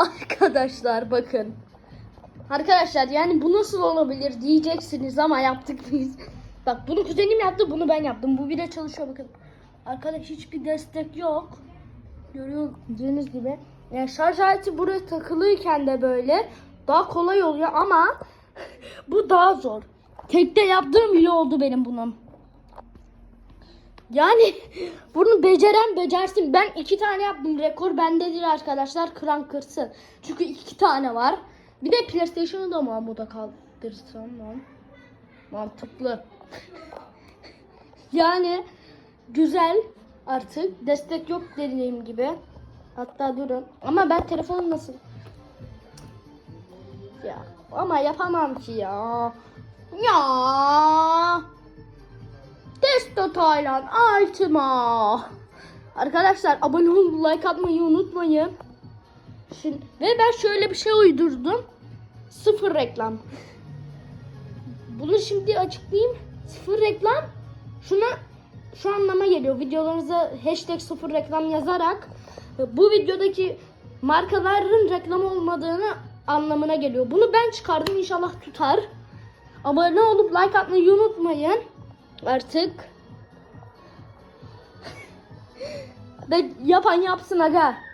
Arkadaşlar bakın. Arkadaşlar yani bu nasıl olabilir diyeceksiniz ama yaptık biz. Bak bunu kuzenim yaptı bunu ben yaptım. Bu bile çalışıyor bakın. Arkadaş hiçbir destek yok. Gördüğünüz gibi. Yani şarj aleti buraya takılıyken de böyle daha kolay oluyor ama bu daha zor. Tekte yaptığım bile oldu benim bunun. Yani bunu beceren becersin. Ben iki tane yaptım. Rekor bendedir arkadaşlar. Kıran kırsın. Çünkü iki tane var. Bir de PlayStation'ı da Mahmut'a kaldırsam lan. Mantıklı. yani güzel artık. Destek yok dediğim gibi. Hatta durun. Ama ben telefonu nasıl? Ya ama yapamam ki. Ya. Testo Taylan Altıma. Arkadaşlar abone olup like atmayı unutmayın. Şimdi, ve ben şöyle bir şey uydurdum. Sıfır reklam. Bunu şimdi açıklayayım. Sıfır reklam şuna şu anlama geliyor. Videolarınıza hashtag sıfır reklam yazarak e, bu videodaki markaların reklam olmadığını anlamına geliyor. Bunu ben çıkardım inşallah tutar. Abone olup like atmayı unutmayın. Artık. Ve yapan yapsın aga.